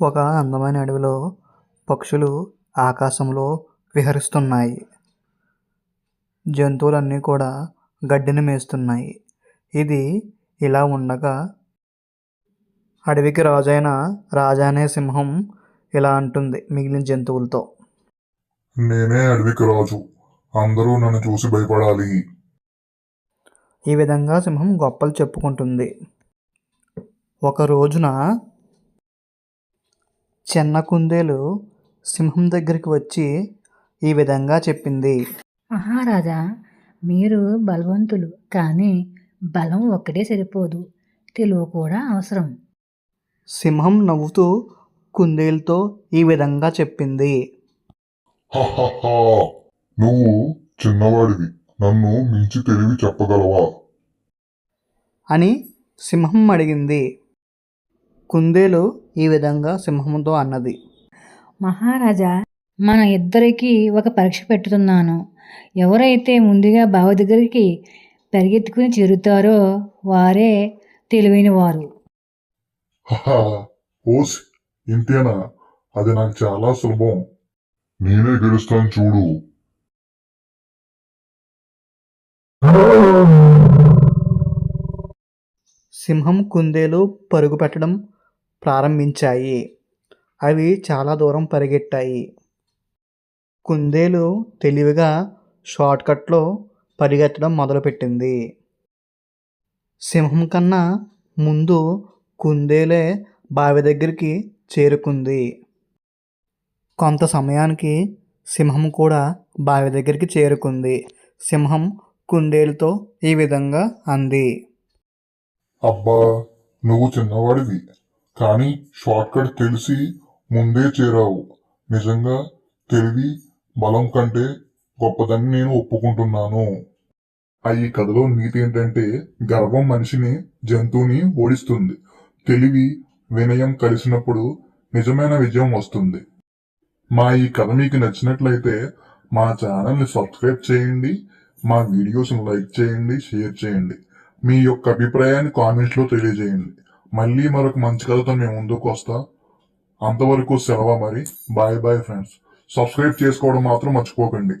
ఒక అందమైన అడవిలో పక్షులు ఆకాశంలో విహరిస్తున్నాయి. జంతువులన్నీ కూడా గడ్డిని మేస్తున్నాయి. ఇది ఇలా ఉండగా అడవికి రాజైన రాజా అనే సింహం ఇలా అంటుంది మిగిలిన జంతువులతో. నేనే అడవికి రాజు. అందరూ నన్ను చూసి భయపడాలి. ఈ విధంగా సింహం గొప్పలు చెప్పుకుంటుంది. ఒక రోజున చిన్న కుందేలు సింహం దగ్గరికి వచ్చి ఈ విధంగా చెప్పింది. మహారాజా మీరు బలవంతులు కానీ బలం ఒక్కటే సరిపోదు. తెలివి కూడా అవసరం. సింహం నవ్వుతూ కుందేలుతో ఈ విధంగా చెప్పింది. నువ్వు చిన్నవాడివి. నన్ను మించి తెలివి చెప్పగలవా? అని సింహం అడిగింది. కుందేలు ఈ విధంగా సింహంతో అన్నది. మహారాజా మన ఇద్దరికి ఒక పరీక్ష పెట్టుతున్నాను. ఎవరైతే ముందుగా బావ దగ్గరికి పరిగెత్తుకుని చేరుతారో వారే తెలివైన వారు. ఓసి ఇంతేనా? అది నాకు చాలా సులభం. నేనే గెలుస్తాను చూడు. సింహం కుందేలు పరుగు పెట్టడం ప్రారంభించాయి. అవి చాలా దూరం పరిగెట్టాయి. కుందేలు తెలివిగా షార్ట్కట్లో పరిగెత్తడం మొదలుపెట్టింది. సింహం కన్నా ముందు కుందేలే బావి దగ్గరికి చేరుకుంది. కొంత సమయానికి సింహం కూడా బావి దగ్గరికి చేరుకుంది. సింహం కుందేలుతో ఈ విధంగా అంది. అబ్బా నువ్వు చిన్నవాడివి. కానీ షార్ట్ కట్ తెలిసి ముందే చేరావు. నిజంగా తెలివి బలం కంటే గొప్పదని నేను ఒప్పుకుంటున్నాను. ఆ ఈ కథలో నీతి ఏంటంటే గర్వం మనిషిని జంతువుని ఓడిస్తుంది. తెలివి వినయం కలిసినప్పుడు నిజమైన విజయం వస్తుంది. మా ఈ కథ మీకు నచ్చినట్లయితే మా ఛానల్ని సబ్స్క్రైబ్ చేయండి మా వీడియోస్ని లైక్ చేయండి షేర్ చేయండి. మీ యొక్క అభిప్రాయాన్ని కామెంట్స్లో తెలియజేయండి. మళ్ళీ మరొక మంచి కథతో మేము ముందుకు వస్తా. అంతవరకు సెలవు మరి? బాయ్ బాయ్ ఫ్రెండ్స్ సబ్స్క్రైబ్ చేసుకోవడం మాత్రం మర్చిపోకండి.